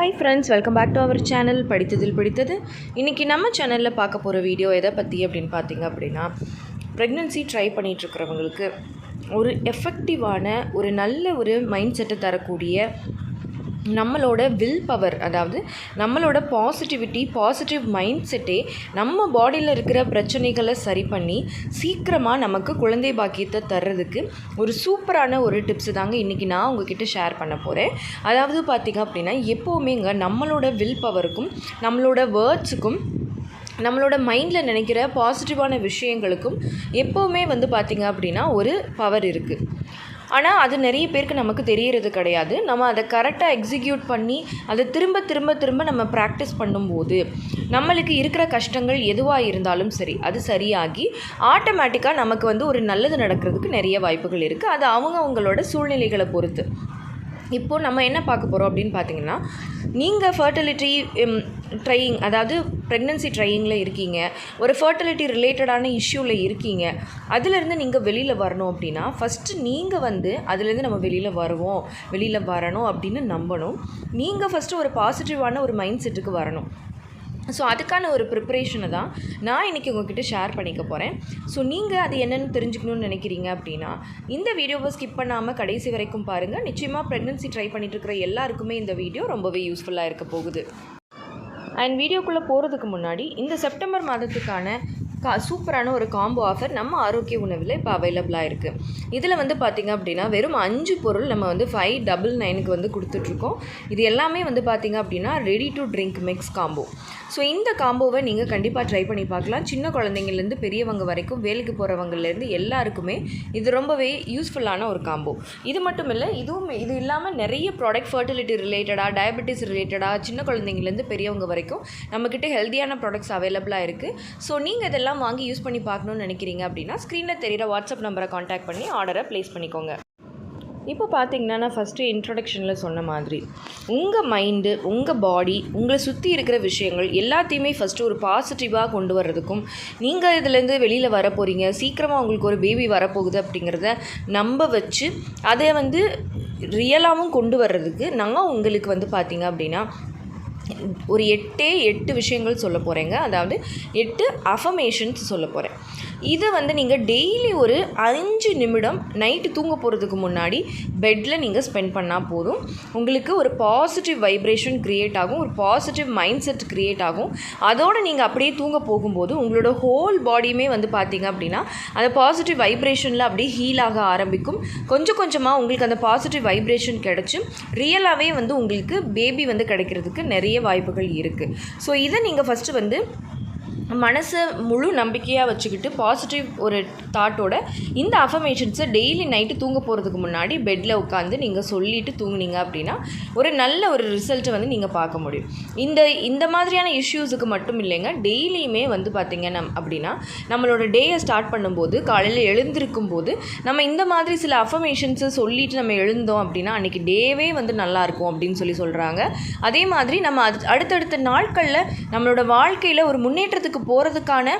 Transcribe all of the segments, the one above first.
Hi friends welcome back to our channel படித்ததில் பிடித்தது. இன்றைக்கி நம்ம சேனலில் பார்க்க போகிற வீடியோ எதை பற்றி அப்படின்னு பார்த்தீங்க அப்படின்னா ப்ரெக்னென்சி ட்ரை பண்ணிகிட்ருக்கிறவங்களுக்கு ஒரு எஃபெக்டிவான ஒரு நல்ல ஒரு மைண்ட் செட்டை தரக்கூடிய நம்மளோட வில் பவர் அதாவது நம்மளோட பாசிட்டிவிட்டி பாசிட்டிவ் மைண்ட் செட்டே நம்ம பாடியில் இருக்கிற பிரச்சனைகளை சரி பண்ணி சீக்கிரமாக நமக்கு குழந்தை பாக்கியத்தை தர்றதுக்கு ஒரு சூப்பரான ஒரு டிப்ஸ் தாங்க இன்றைக்கி நான் உங்ககிட்ட ஷேர் பண்ண போகிறேன் அதாவது பார்த்திங்க அப்படின்னா எப்போவுமேங்க நம்மளோட வில் பவருக்கும் நம்மளோட வேர்ட்ஸுக்கும் நம்மளோட மைண்டில் நினைக்கிற பாசிட்டிவான விஷயங்களுக்கும் எப்போவுமே வந்து பார்த்திங்க அப்படின்னா ஒரு பவர் இருக்குது ஆனால் அது நிறைய பேருக்கு நமக்கு தெரியறது கிடையாது. நம்ம அதை கரெக்டாக எக்ஸிக்யூட் பண்ணி அதை திரும்ப திரும்ப திரும்ப நம்ம ப்ராக்டிஸ் பண்ணும்போது நம்மளுக்கு இருக்கிற கஷ்டங்கள் எதுவாக இருந்தாலும் சரி அது சரியாகி ஆட்டோமேட்டிக்காக நமக்கு வந்து ஒரு நல்லது நடக்கிறதுக்கு நிறைய வாய்ப்புகள் இருக்குது அது அவங்க அவங்களோட சூழ்நிலைகளை பொறுத்து. இப்போது நம்ம என்ன பார்க்க போகிறோம் அப்படின்னு பார்த்தீங்கன்னா நீங்கள் ஃபர்டிலிட்டி ட்ரையிங் அதாவது ப்ரெக்னென்சி ட்ரையிங்கில் இருக்கீங்க. ஒரு ஃபர்டிலிட்டி ரிலேட்டடான இஷ்யூவில் இருக்கீங்க. அதுலேருந்து நீங்கள் வெளியில் வரணும் அப்படின்னா ஃபஸ்ட்டு நீங்கள் வந்து அதுலேருந்து நம்ம வெளியில் வருவோம். வெளியில் வரணும் அப்படின்னு நம்பணும். நீங்கள் ஃபஸ்ட்டு ஒரு பாசிட்டிவான ஒரு மைண்ட் செட்டுக்கு வரணும். ஸோ அதுக்கான ஒரு ப்ரிப்பரேஷனை தான் நான் இன்றைக்கி உங்ககிட்ட ஷேர் பண்ணிக்க போகிறேன் ஸோ நீங்கள் அது என்னென்னு தெரிஞ்சுக்கணும்னு நினைக்கிறீங்க அப்படின்னா இந்த வீடியோவை ஸ்கிப் பண்ணாமல் கடைசி வரைக்கும் பாருங்கள் நிச்சயமாக ப்ரெக்னென்சி ட்ரை பண்ணிட்டு இருக்கிற எல்லாருக்குமே இந்த வீடியோ ரொம்பவே யூஸ்ஃபுல்லாக இருக்க போகுது. அண்ட் வீடியோக்குள்ளே போகிறதுக்கு முன்னாடி இந்த செப்டம்பர் மாதத்துக்கான கா சூப்பரான ஒரு காம்போ ஆஃபர் நம்ம ஆரோக்கிய உணவில் இப்போ அவைலபிளாக இருக்குது இதில் வந்து பார்த்திங்க அப்படின்னா வெறும் அஞ்சு பொருள் நம்ம வந்து ஃபைவ் டபுள் நைனுக்கு வந்து கொடுத்துட்ருக்கோம். இது எல்லாமே வந்து பார்த்திங்க அப்படின்னா ready to drink mix combo so இந்த காம்போவை நீங்கள் கண்டிப்பாக ட்ரை பண்ணி பார்க்கலாம் சின்ன குழந்தைங்கள்லேருந்து பெரியவங்க வரைக்கும் வேலைக்கு போகிறவங்கலேருந்து எல்லாருக்குமே இது ரொம்பவே யூஸ்ஃபுல்லான ஒரு காம்போ இது மட்டும் இல்லை இதுவும் இது இல்லாமல் நிறைய ப்ராடக்ட் ஃபர்டிலிட்டி ரிலேட்டடாக டயபெட்டிஸ் ரிலேட்டடாக சின்ன குழந்தைங்கலேருந்து பெரியவங்க வரைக்கும் நம்மக்கிட்ட ஹெல்த்தியான ப்ராடக்ட்ஸ் அவைலபிளாக இருக்குது ஸோ நீங்கள் இதெல்லாம் வாங்கி யூஸ் பண்ணி பார்க்கணுன்னு நினைக்கிறீங்க அப்படின்னா ஸ்க்ரீனில் தெரியிற வாட்ஸ்அப் நம்பரை காண்டாக்ட் பண்ணி ஆர்டரை ப்ளேஸ் பண்ணிக்கோங்க. இப்போ பார்த்தீங்கன்னா நான் ஃபஸ்ட்டு இன்ட்ரடக்ஷனில் சொன்ன மாதிரி உங்கள் மைண்டு உங்கள் பாடி உங்களை சுற்றி இருக்கிற விஷயங்கள் எல்லாத்தையுமே ஃபஸ்ட்டு ஒரு பாசிட்டிவாக கொண்டு வர்றதுக்கும் நீங்கள் இதுலேருந்து வெளியில் வர போகிறீங்க சீக்கிரமாக உங்களுக்கு ஒரு பேபி வரப்போகுது அப்படிங்கிறத நம்ப வச்சு அதை வந்து ரியலாகவும் கொண்டு வர்றதுக்கு நான் உங்களுக்கு வந்து பார்த்தீங்க அப்படின்னா ஒரு எட்டே எட்டு விஷயங்கள் சொல்ல போகிறேங்க அதாவது எட்டு அஃபமேஷன்ஸ் சொல்ல போகிறேன் இதை வந்து நீங்கள் டெய்லி ஒரு அஞ்சு நிமிடம் நைட்டு தூங்க போகிறதுக்கு முன்னாடி பெட்டில் நீங்கள் ஸ்பெண்ட் பண்ணால் போதும். உங்களுக்கு ஒரு பாசிட்டிவ் வைப்ரேஷன் க்ரியேட் ஆகும். ஒரு பாசிட்டிவ் மைண்ட் செட் க்ரியேட் ஆகும். அதோடு நீங்கள் அப்படியே தூங்க போகும்போது உங்களோட ஹோல் பாடியுமே வந்து பார்த்தீங்க அப்படின்னா அந்த பாசிட்டிவ் வைப்ரேஷனில் அப்படியே ஹீல் ஆக ஆரம்பிக்கும். கொஞ்சம் கொஞ்சமாக உங்களுக்கு அந்த பாசிட்டிவ் வைப்ரேஷன் கிடச்சி ரியலாகவே வந்து உங்களுக்கு பேபி வந்து கிடைக்கிறதுக்கு நிறைய வாய்ப்புகள் இருக்குது ஸோ இதை நீங்கள் ஃபஸ்ட்டு வந்து மனசை முழு நம்பிக்கையாக வச்சுக்கிட்டு பாசிட்டிவ் ஒரு தாட்டோட இந்த அஃபர்மேஷன்ஸை டெய்லி நைட்டு தூங்க போகிறதுக்கு முன்னாடி பெட்டில் உட்காந்து நீங்கள் சொல்லிவிட்டு தூங்குனீங்க அப்படின்னா ஒரு நல்ல ஒரு ரிசல்ட்டை வந்து நீங்கள் பார்க்க முடியும். இந்த இந்த மாதிரியான இஷ்யூஸுக்கு மட்டும் இல்லைங்க டெய்லியுமே வந்து பார்த்திங்க நம் அப்படின்னா நம்மளோட டேயை ஸ்டார்ட் பண்ணும்போது காலையில் எழுந்திருக்கும் போது நம்ம இந்த மாதிரி சில அஃபர்மேஷன்ஸை சொல்லிட்டு நம்ம எழுந்தோம் அப்படின்னா அன்றைக்கி டேவே வந்து நல்லாயிருக்கும் அப்படின்னு சொல்லி சொல்கிறாங்க அதே மாதிரி நம்ம அது அடுத்தடுத்த நாட்களில் நம்மளோட வாழ்க்கையில் ஒரு முன்னேற்றத்துக்கு போகிறதுக்கான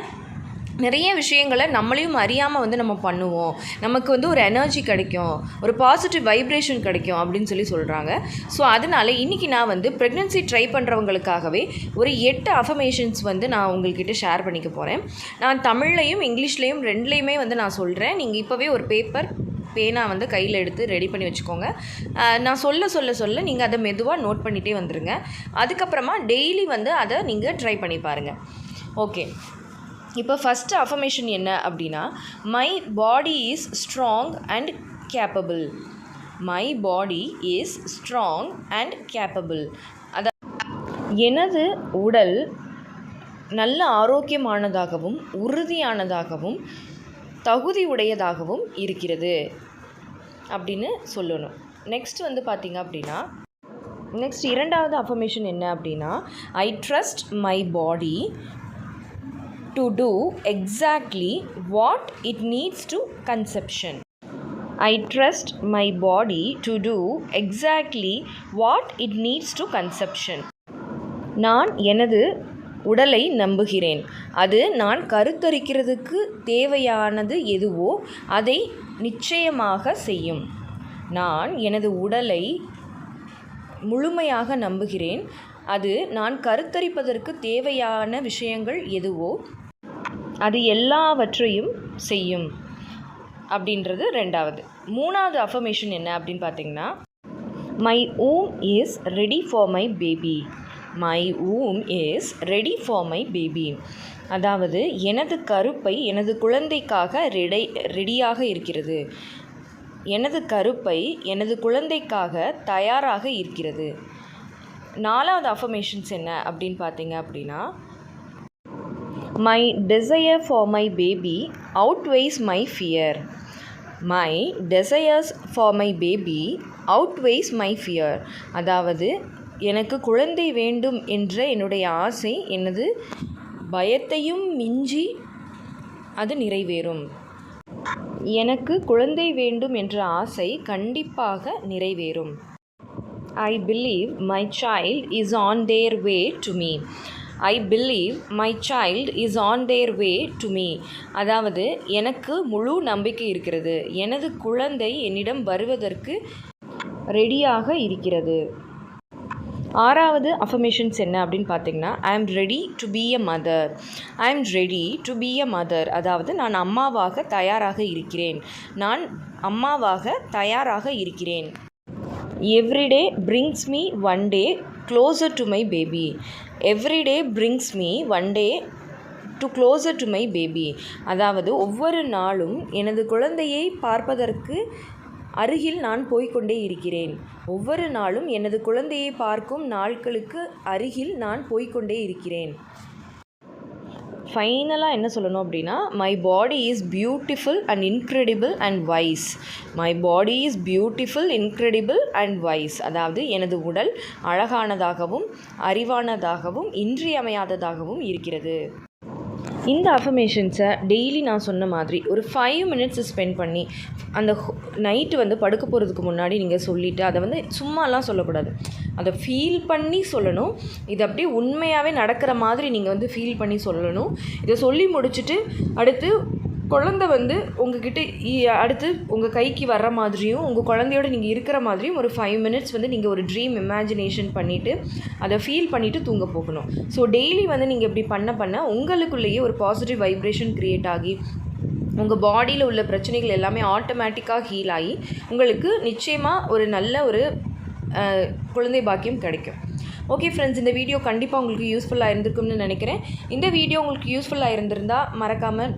நிறைய விஷயங்களை நம்மளையும் அறியாமல் வந்து நம்ம பண்ணுவோம். நமக்கு வந்து ஒரு எனர்ஜி கிடைக்கும். ஒரு பாசிட்டிவ் வைப்ரேஷன் கிடைக்கும் அப்படின்னு சொல்லி சொல்கிறாங்க ஸோ அதனால் இன்றைக்கி நான் வந்து ப்ரெக்னென்சி ட்ரை பண்ணுறவங்களுக்காகவே ஒரு எட்டு அஃபர்மேஷன்ஸ் வந்து நான் உங்கள்கிட்ட ஷேர் பண்ணிக்க போகிறேன் நான் தமிழ்லையும் இங்கிலீஷ்லேயும் ரெண்டுலேயுமே வந்து நான் சொல்கிறேன் நீங்கள் இப்போவே ஒரு பேப்பர் பேனா வந்து கையில் எடுத்து ரெடி பண்ணி வச்சுக்கோங்க. நான் சொல்ல சொல்ல சொல்ல நீங்கள் அதை மெதுவாக நோட் பண்ணிகிட்டே வந்துடுங்க அதுக்கப்புறமா டெய்லி வந்து அதை நீங்கள் ட்ரை பண்ணி பாருங்கள் ஓகே இப்போ ஃபஸ்ட்டு அஃபர்மேஷன் என்ன அப்படின்னா my body is strong and capable my body is strong and capable அத எனது உடல் நல்ல ஆரோக்கியமானதாகவும் உறுதியானதாகவும் தகுதி உடையதாகவும் இருக்கிறது. அப்படின்னு சொல்லணும். நெக்ஸ்ட் வந்து பார்த்திங்க அப்படின்னா நெக்ஸ்ட் இரண்டாவது அஃபர்மேஷன் என்ன அப்படின்னா I trust my body to do exactly what it needs to conception I trust my body to do exactly what it needs to conception நான் எனது உடலை நம்புகிறேன். அது நான் கருத்தரிக்கிறதுக்கு தேவையானது எதுவோ அதை நிச்சயமாக செய்யும். நான் எனது உடலை முழுமையாக நம்புகிறேன். அது நான் கருத்தரிப்பதற்கு தேவையான விஷயங்கள் எதுவோ அது எல்லாவற்றையும் செய்யும். அப்படின்றது ரெண்டாவது. மூணாவது அஃபர்மேஷன் என்ன அப்படின்னு பார்த்தீங்கன்னா my womb is ready for my baby my womb is ready for my baby அதாவது எனது கருப்பை எனது குழந்தைக்காக ரெடை ரெடியாக இருக்கிறது. எனது கருப்பை எனது குழந்தைக்காக தயாராக இருக்கிறது. நாலாவது அஃபர்மேஷன்ஸ் என்ன அப்படின்னு பார்த்தீங்க அப்படின்னா my desire for my baby outweighs my fear my desires for my baby outweighs my fear அதாவது எனக்கு குழந்தை வேண்டும் என்ற என்னுடைய ஆசை எனது பயத்தையும் மிஞ்சி அது நிறைவேறும். எனக்கு குழந்தை வேண்டும் என்ற ஆசை கண்டிப்பாக நிறைவேறும். I believe my child is on their way to me I believe my child is on their way to me அதாவது எனக்கு முழு நம்பிக்கை இருக்கிறது. எனது குழந்தை என்னிடம் வருவதற்கு ரெடியாக இருக்கிறது. ஆறாவது அஃபர்மேஷன்ஸ் என்ன அப்படின்னு பார்த்தீங்கன்னா I am ready to be a mother I am ready to be a mother அதாவது நான் அம்மாவாக தயாராக இருக்கிறேன். நான் அம்மாவாக தயாராக இருக்கிறேன். Everyday brings me one day closer to my baby everyday brings me one day to closer to my baby அதாவது ஒவ்வொரு நாளும் எனது குழந்தையை பார்ப்பதற்கு அருகில் நான் போய்க்கொண்டே இருக்கிறேன். ஒவ்வொரு நாளும் எனது குழந்தையை பார்க்கும் நாட்களுக்கு அருகில் நான் போய்க்கொண்டே இருக்கிறேன். ஃபைனலாக என்ன சொல்லணும் அப்படின்னா my body is beautiful and incredible and wise my body is beautiful incredible and wise அதாவது எனது உடல் அழகானதாகவும் அறிவானதாகவும் இன்றியமையாததாகவும் இருக்கிறது. இந்த அஃபர்மேஷன்ஸை டெய்லி நான் சொன்ன மாதிரி ஒரு ஃபைவ் மினிட்ஸ் ஸ்பெண்ட் பண்ணி அந்த நைட்டு வந்து படுக்க போகிறதுக்கு முன்னாடி நீங்கள் சொல்லிவிட்டு அதை வந்து சும்மாலாம் சொல்லக்கூடாது. அதை ஃபீல் பண்ணி சொல்லணும். இது அப்படியே உண்மையாகவே நடக்கிற மாதிரி நீங்கள் வந்து ஃபீல் பண்ணி சொல்லணும். இதை சொல்லி முடிச்சுட்டு அடுத்து குழந்த வந்து உங்ககிட்ட அடுத்து உங்கள் கைக்கு வர்ற மாதிரியும் உங்கள் குழந்தையோட நீங்கள் இருக்கிற மாதிரியும் ஒரு ஃபைவ் மினிட்ஸ் வந்து நீங்கள் ஒரு ட்ரீம் இமேஜினேஷன் பண்ணிவிட்டு அதை ஃபீல் பண்ணிவிட்டு தூங்க போகணும். ஸோ டெய்லி வந்து நீங்கள் இப்படி பண்ண பண்ண உங்களுக்குள்ளேயே ஒரு பாசிட்டிவ் வைப்ரேஷன் க்ரியேட் ஆகி உங்கள் பாடியில் உள்ள பிரச்சனைகள் எல்லாமே ஆட்டோமேட்டிக்காக ஹீல் ஆகி உங்களுக்கு நிச்சயமாக ஒரு நல்ல ஒரு குழந்தை பாக்கியம் கிடைக்கும். ஓகே ஃப்ரெண்ட்ஸ் இந்த வீடியோ கண்டிப்பாக உங்களுக்கு யூஸ்ஃபுல்லாக இருந்திருக்கும்னு நினைக்கிறேன். இந்த வீடியோ உங்களுக்கு யூஸ்ஃபுல்லாக இருந்திருந்தால் மறக்காமல்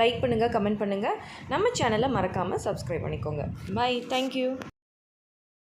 லைக் பண்ணுங்கள் கமெண்ட் பண்ணுங்கள் நம்ம சேனலை மறக்காமல் சப்ஸ்கிரைப் பண்ணிக்கோங்க. Bye thank you